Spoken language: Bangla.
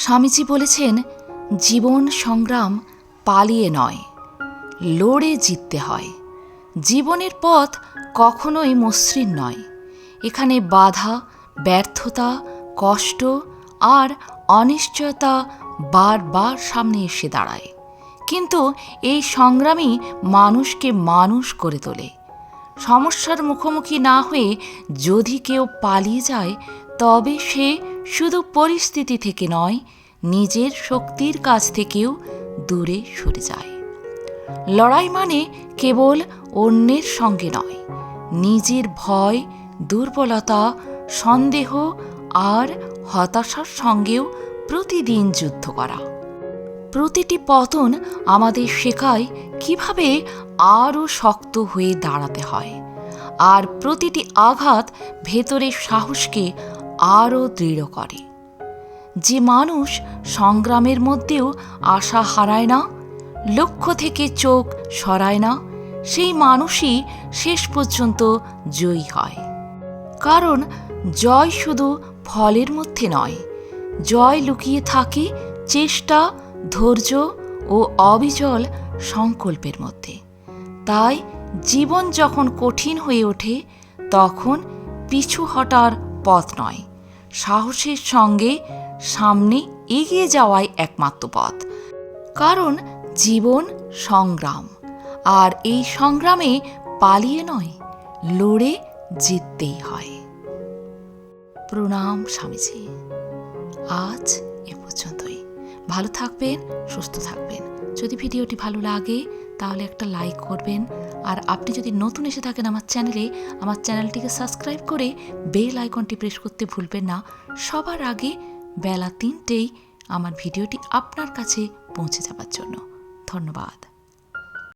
স্বামীজি বলেছেন, জীবন সংগ্রাম পালিয়ে নয়, লড়ে জিততে হয়। জীবনের পথ কখনোই মসৃণ নয়। এখানে বাধা, ব্যর্থতা, কষ্ট আর অনিশ্চয়তা বারবার সামনে এসে দাঁড়ায়। কিন্তু এই সংগ্রামই মানুষকে মানুষ করে তোলে। সমস্যার মুখোমুখি না হয়ে যদি কেউ পালিয়ে যায়, তবে সে শুধু পরিস্থিতি থেকে নয়, নিজের শক্তির কাছ থেকেও দূরে সরে যায়। লড়াই মানে কেবল অন্যের সঙ্গে নয়, নিজের ভয়, দুর্বলতা, সন্দেহ আর হতাশার সঙ্গেও প্রতিদিন যুদ্ধ করা। প্রতিটি পতন আমাদের শেখায় কীভাবে আরও শক্ত হয়ে দাঁড়াতে হয়, আর প্রতিটি আঘাত ভেতরের সাহসকে আরও দৃঢ় করে। যে মানুষ সংগ্রামের মধ্যেও আশা হারায় না, লক্ষ্য থেকে চোখ সরায় না, সেই মানুষই শেষ পর্যন্ত জয়ী হয়। কারণ জয় শুধু ফলের মধ্যে নয়, জয় লুকিয়ে থাকে চেষ্টা, ধৈর্য ও অবিচল সংকল্পের মধ্যে। তাই জীবন যখন কঠিন হয়ে ওঠে, তখন পিছু হটার পথ নয় সাহসের সঙ্গে সামনে এগিয়ে যাওয়াই একমাত্র পথ। কারণ জীবন সংগ্রাম। আর এই সংগ্রামে পালিয়ে নয়, লড়ে জিততেই হয়। প্রণাম স্বামীজি। আজ এ পর্যন্তই। ভালো থাকবেন, সুস্থ থাকবেন। যদি ভিডিওটি ভালো লাগে, তাহলে একটা লাইক করবেন। আর আপনি যদি নতুন এসে থাকেন আমার চ্যানেলে, আমার চ্যানেলটিকে সাবস্ক্রাইব করে বেল আইকনটি প্রেস করতে ভুলবেন না। সবার আগে বেলা তিনটেই আমার ভিডিওটি আপনার কাছে পৌঁছে যাবার জন্য। ধন্যবাদ।